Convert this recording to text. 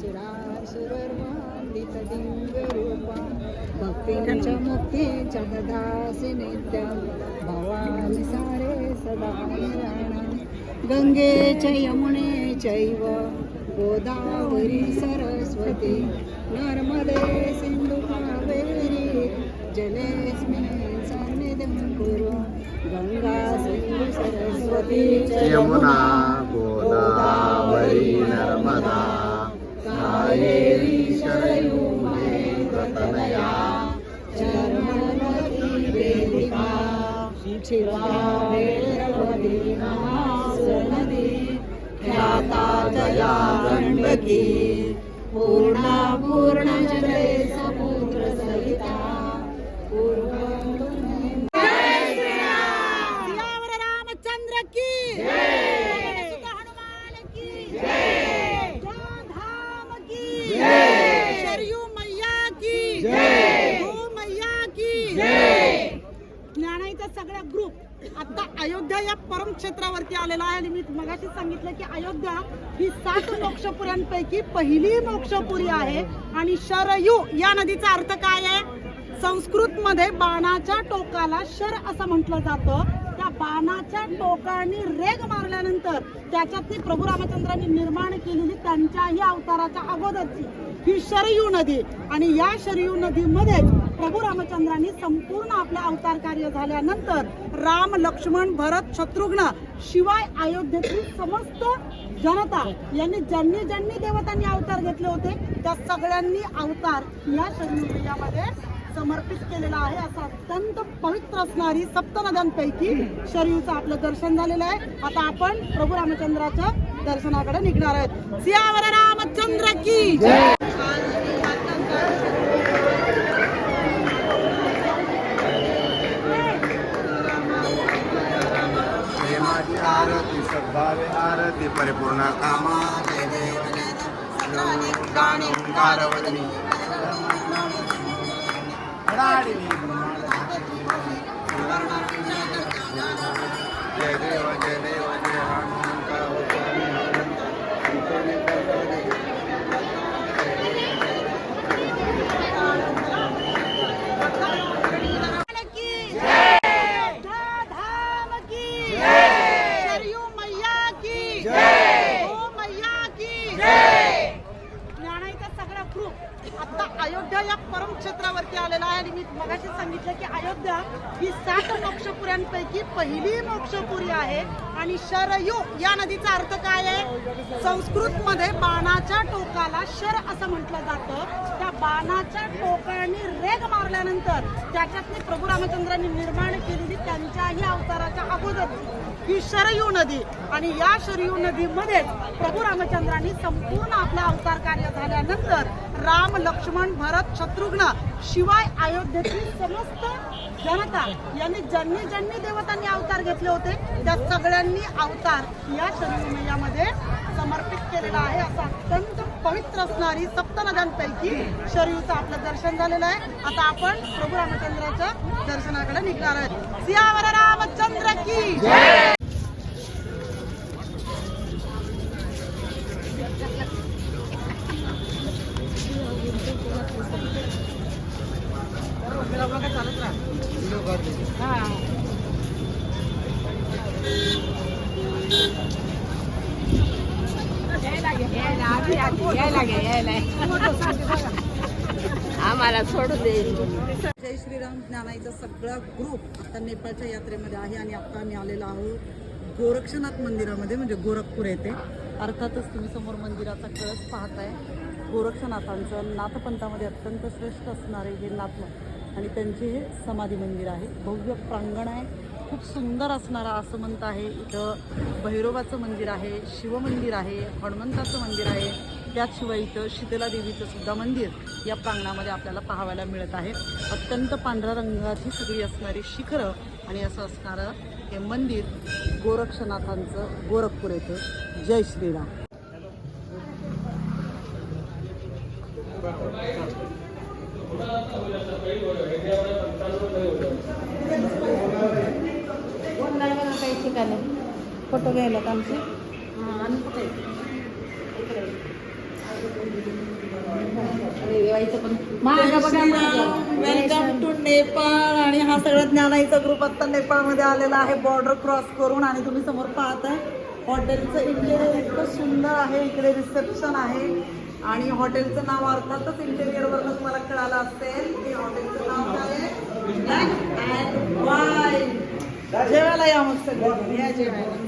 शिराशिरर्वान्वित दिव्यरूपा भक्तींच्या मुक्तीच्या ददासि नित्यं भवानि सारे सदा निराणा गंगे च यमुने चैव गोदावरी सरस्वती नर्मदे सिंधु कावेरी जलेस्मिन् सन्निधिं कुरु गंगा सिंधु सरस्वती च यमुना गोदावरी नर्मदा ख्याता जया गण्डकी पूर्ण जले समुद्र सहिता सियावर रामचंद्र की सुत हनुमान की जय धाम की शरयू मैया की गो मैया की सगळ्या सगळा ग्रुप आता अयोध्या या परम क्षेत्रावरती आलेला आहे. आणि मी मगाशी सांगितलं की अयोध्या ही सात मोक्षपुऱ्यांपैकी पहिली मोक्षपुरी आहे. आणि शरयू या नदीचा अर्थ काय आहे? संस्कृत मध्ये बाणाच्या टोकाला शर असं म्हटलं जातं. त्या बाणाच्या टोकाने रेग मारल्यानंतर त्याच्यातली प्रभू रामचंद्रांनी निर्माण केलेली त्यांच्याही अवताराच्या अगोदरची ही शरयू नदी. आणि या शरयू नदीमध्ये रामचंद्रांनी संपूर्ण आपलं अवतार कार्य झाल्यानंतर राम लक्ष्मण भरत शत्रुघ्न शिवाय अयोध्येतील समस्त जनता यांनी ज्यांनी ज्यांनी देवतांनी अवतार घेतले होते त्या सगळ्यांनी अवतार या शनिमध्ये समर्पित केलेला आहे. असं अत्यंत पवित्र असणारी सप्त नद्यांपैकी शरीरचं आपलं दर्शन झालेलं आहे. आता आपण प्रभू रामचंद्राच्या दर्शनाकडे निघणार आहेत. सियावर रामचंद्र की आरती सद्भावे आरती परिपूर्ण कामा गाणवदनी जय देव जय देव जय राम धाम की शरयू मैया की गो मैया की ज्ञानाईचा सगळा ग्रुप आता अयोध्या या परम क्षेत्रावरती आलेला आहे. आणि मी मगाशी सांगितलं की अयोध्या ही सात मोक्षपुऱ्यांपैकी पहिली मोक्षपुरी आहे. आणि शरयू या नदीचा अर्थ काय आहे? संस्कृत मध्ये बाणाच्या टोकाला शर असं म्हटलं जातं. त्या बाणाच्या टोकाने रेग मारल्यानंतर त्याच्यातली प्रभू रामचंद्रांनी निर्माण केलेली त्यांच्याही अवताराच्या अगोदर. ही शरयू नदी. आणि या शरयू नदीमध्ये प्रभू रामचंद्रांनी संपूर्ण आपला अवतार कार्य झाल्यानंतर राम लक्ष्मण भरत शत्रुघ्न शिवाय अयोध्येतील समस्त जनता यांनी ज्यांनी ज्यांनी देवतांनी अवतार घेतले होते त्या सगळ्यांनी अवतार या शरयू नदीमध्ये समर्पित केलेला आहे. असा अत्यंत पवित्र असणारी सप्त नद्यांपैकी शरयूचं आपलं दर्शन झालेलं आहे. आता आपण प्रभू रामचंद्राच्या दर्शनाकडे निघणार आहोत. सियावर रामचंद्र की आम्हाला सोडू दे जय श्रीराम ज्ञानाईचा सगळा ग्रुप आता नेपाळच्या यात्रेमध्ये आहे आणि आता आम्ही आलेलो आहोत गोरक्षनाथ मंदिरामध्ये म्हणजे गोरखपूर येथे. अर्थातच तुम्ही समोर मंदिराचा कळस पाहताय. गोरक्षनाथांचं नाथपंथामध्ये अत्यंत श्रेष्ठ असणारे हे नाथ आणि त्यांचे हे समाधी मंदिर आहे. भव्य प्रांगण आहे. खूप सुंदर असणारा असं म्हणत आहे इथं भैरवाचं मंदिर आहे शिवमंदिर आहे हनुमंताचं मंदिर आहे. त्याचशिवाय इथं शीतला देवीचं सुद्धा मंदिर या प्रांगणामध्ये आपल्याला पाहायला मिळत आहे. अत्यंत पांढऱ्या रंगाची सगळी असणारी शिखरं आणि असं असणारं हे मंदिर गोरक्षनाथांचं गोरखपूर येथे. जय श्रीराम. काही ठिकाणी फोटो घ्यायला आमचे? महागा बघा वेलकम टू नेपाळ आणि हा सगळा ज्ञानाईचा ग्रुप आता नेपाळमध्ये आलेला आहे. बॉर्डर क्रॉस करून आणि तुम्ही समोर पाहताय. हॉटेलचं इंटेरियर इतकं सुंदर आहे. इकडे रिसेप्शन आहे. आणि हॉटेलचं नाव अर्थातच इंटेरियरवरूनच मला कळालं असेल की हॉटेलचं नाव काय ब्लॅक अँड वाईट जेवायला या मग सगळं या जेवायला.